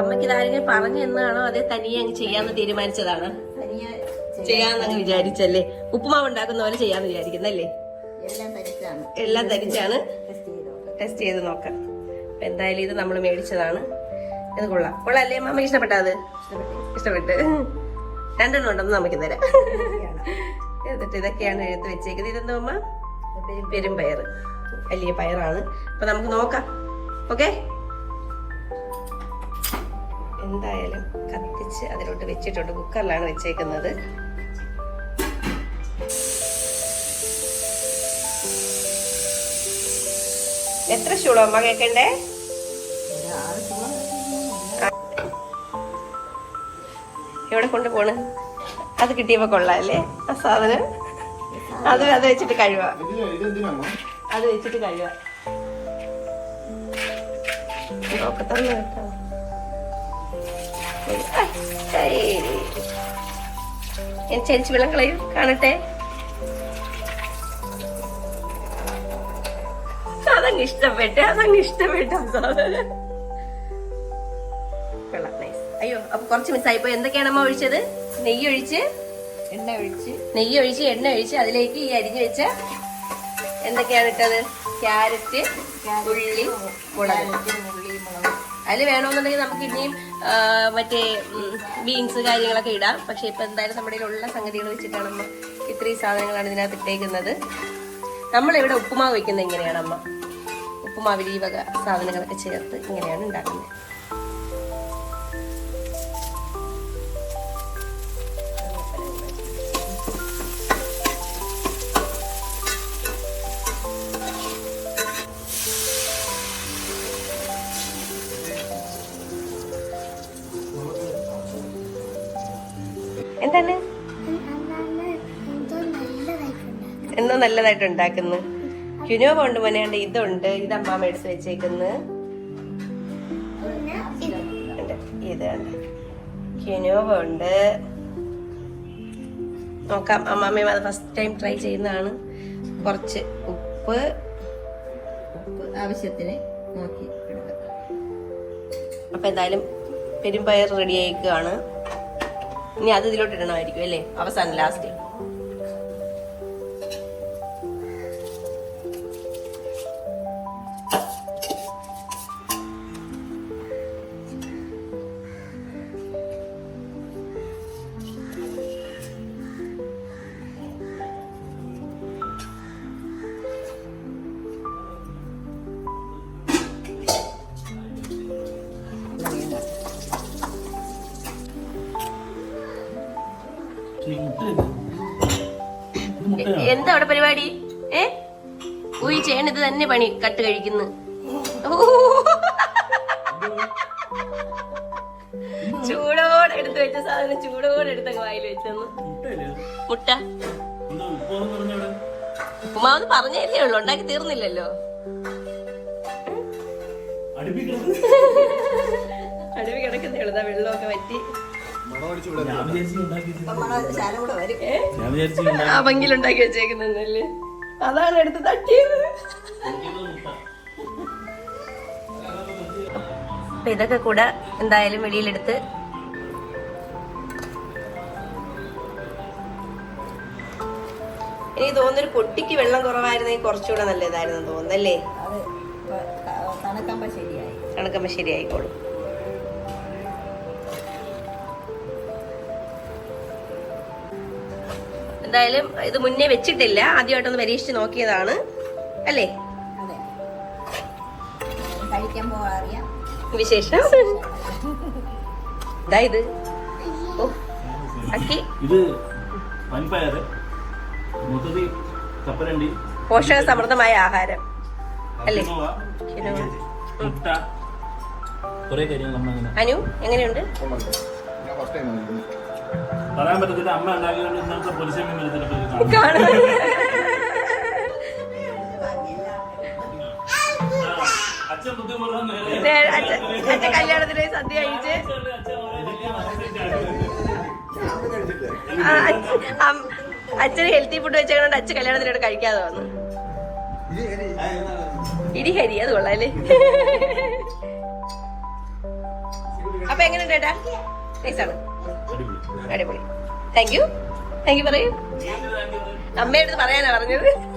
അമ്മയ്ക്ക് ഇതാരെങ്കിലും പറഞ്ഞു എന്നാണോ അതേ തനിയെ അങ്ങ് ചെയ്യാന്ന് തീരുമാനിച്ചതാണ്? ചെയ്യാന്നങ്ങ് വിചാരിച്ചല്ലേ? ഉപ്പുമാവ് ഉണ്ടാക്കുന്ന പോലെ ചെയ്യാന്ന് വിചാരിക്കുന്നല്ലേ? എല്ലാം തരിച്ചാണ് ടെസ്റ്റ് ചെയ്ത് നോക്കാം. അപ്പൊ എന്തായാലും ഇത് നമ്മൾ മേടിച്ചതാണ്. ഇത് കൊള്ളാം. കൊള്ളാല്ലേ? അമ്മ ഇഷ്ടപ്പെട്ടാ അത്? ഇഷ്ടപ്പെട്ട്. രണ്ടെണ്ണം ഉണ്ടെന്ന് നമുക്ക് തരാം. എന്നിട്ട് ഇതൊക്കെയാണ് എഴുത്ത് വെച്ചേക്കുന്നത്. ഇതെന്താ അമ്മ പെരും പയർ വലിയ പയറാണ്. അപ്പൊ നമുക്ക് നോക്കാം. ഓക്കെ? എന്തായാലും കത്തിച്ച് അതിലോട്ട് വെച്ചിട്ടുണ്ട്. കുക്കറിലാണ് വെച്ചേക്കുന്നത്. എത്ര ചൂടോ അമ്മ കേക്കണ്ടേ? എവിടെ കൊണ്ട് പോണ്? അത് കിട്ടിയപ്പോ കൊള്ളാല്ലേ? ആ സാധനം? അത് അത് വെച്ചിട്ട് കഴിവ. അത് വെച്ചിട്ട് കഴിവ. നോക്കത്തന്നെ കേട്ടോ. ഞാൻ ചരിച്ച് വെള്ളം കളയും കാണട്ടെ. അതങ്ങ് ഇഷ്ടപ്പെട്ടെ അതങ്ങ് ഇഷ്ടപ്പെട്ട സാധനം കൊള്ളാം നൈസ് അയ്യോ അപ്പൊ കുറച്ച് മിസ്സായിപ്പോ എന്തൊക്കെയാണ് അമ്മ ഒഴിച്ചത്? നെയ്യ് ഒഴിച്ച്? എണ്ണ ഒഴിച്ച്. നെയ്യ് ഒഴിച്ച് എണ്ണ ഒഴിച്ച് അതിലേക്ക് ഈ അരിഞ്ഞു വെച്ച എന്തൊക്കെയാണ് ഇട്ടത്? ക്യാരറ്റ് ഉള്ളി മുളക്. ഉള്ളി മുളക്. അതിൽ വേണമെന്നുണ്ടെങ്കിൽ നമുക്ക് ഇനിയും മറ്റേ ബീൻസ് കാര്യങ്ങളൊക്കെ ഇടാം. പക്ഷെ ഇപ്പൊ എന്തായാലും നമ്മുടെ ഉള്ള സംഗതികൾ വെച്ചിട്ടാണ് അമ്മ ഇത്രയും സാധനങ്ങളാണ് ഇതിനകത്ത് ഇട്ടേക്കുന്നത്. നമ്മളിവിടെ ഉപ്പുമാവ് വെക്കുന്നത് ഇങ്ങനെയാണ് അമ്മ? ഉപ്പുമാവിൽ ഈ വക സാധനങ്ങളൊക്കെ ചേർത്ത് ഇങ്ങനെയാണ് ഉണ്ടാക്കുന്നത്. നല്ലതായിട്ട് ഉണ്ടാക്കുന്നു ക്യുനോവ ഉണ്ട് മോനെയുണ്ട് ഇതുണ്ട്. ഇത് അമ്മ എടുത്ത് വെച്ചേക്കുന്നു. ഇത് ക്യുനോവ ഉണ്ട്. നോക്കാം. അമ്മാമ്മയും അത് ഫസ്റ്റ് ടൈം ട്രൈ ചെയ്യുന്നതാണ്. കുറച്ച് ഉപ്പ്. ഉപ്പ് ആവശ്യത്തിന് നോക്കി അപ്പൊ എന്തായാലും പെരുമ്പയർ റെഡി ആയിക്കാണ് ഇനി അത് ഇതിലോട്ട് ഇടണമായിരിക്കും അല്ലേ? അവസാനം ലാസ്റ്റ് എന്താ അവിടെ പരിപാടി? ഏ? ഊയി ചെയ്യണത് തന്നെ പണി കട്ട് കഴിക്കുന്നു. ചൂടോടെ എടുത്ത് വെച്ച സാധനം ചൂടോടെ എടുത്ത വായിൽ വെച്ചെന്ന്. മുട്ട? ഉപ്പുമാവെന്ന് പറഞ്ഞല്ലേ ഉള്ളു ഉണ്ടാക്കി തീർന്നില്ലല്ലോ. അടുപ്പി കിടക്കുന്നേ ഉള്ളു ദാ വെള്ളമൊക്കെ വറ്റി. ആ ഭംഗിയിലുണ്ടാക്കി വെച്ചേക്കുന്നല്ലേ അതാണ് എടുത്ത് തട്ടിയത്. അപ്പൊ ഇതൊക്കെ കൂടെ എന്തായാലും വെളിയിലെടുത്ത് എനിക്ക് തോന്നുന്നൊരു പൊട്ടിക്ക് വെള്ളം കുറവായിരുന്നെങ്കിൽ കുറച്ചുകൂടെ നല്ലതായിരുന്നു തോന്നുന്നല്ലേ അത്. പ- ത- തണുക്കുമ്പോ ശരിയായി. കണക്കമ്മ ശരിയായിക്കോളും. എന്തായാലും ഇത് മുന്നേ വെച്ചിട്ടില്ല. ആദ്യമായിട്ടൊന്ന് പരീക്ഷിച്ച് നോക്കിയതാണ്. അല്ലേ? അതെ. കഴിക്കുമ്പോ അറിയാം. വിശേഷം? ഇതാ ഇത്. ഓ അക്കി. ഇത് വൻപയറ് മൊത്തത്തിൽ കപ്പലണ്ടി പോഷക സമൃദ്ധമായ ആഹാരം. അല്ലേ? അനു എങ്ങനെയുണ്ട്? പറയാൻ പറ്റത്തില്ല. അമ്മ ഉണ്ടാക്കിയോണ്ട് ഇന്നത്തെ വരത്തില്ല അച്ഛൻ കല്യാണത്തിന് സദ്യ കഴിച്ച്. അച്ഛന് ഹെൽത്തി ഫുഡ് വെച്ചുകൊണ്ട് അച്ഛൻ കല്യാണത്തിനോട് കഴിക്കാതെ വന്നു. ഇടി ഹരി അത് കൊള്ളാല്ലേ? അപ്പൊ എങ്ങനെയുണ്ട് ചേട്ടാ നൈസാണ് അടിപൊളി. താങ്ക് യു താങ്ക് യു പറയൂ. അമ്മയുടെ അടുത്ത് പറയാനാ പറഞ്ഞത്.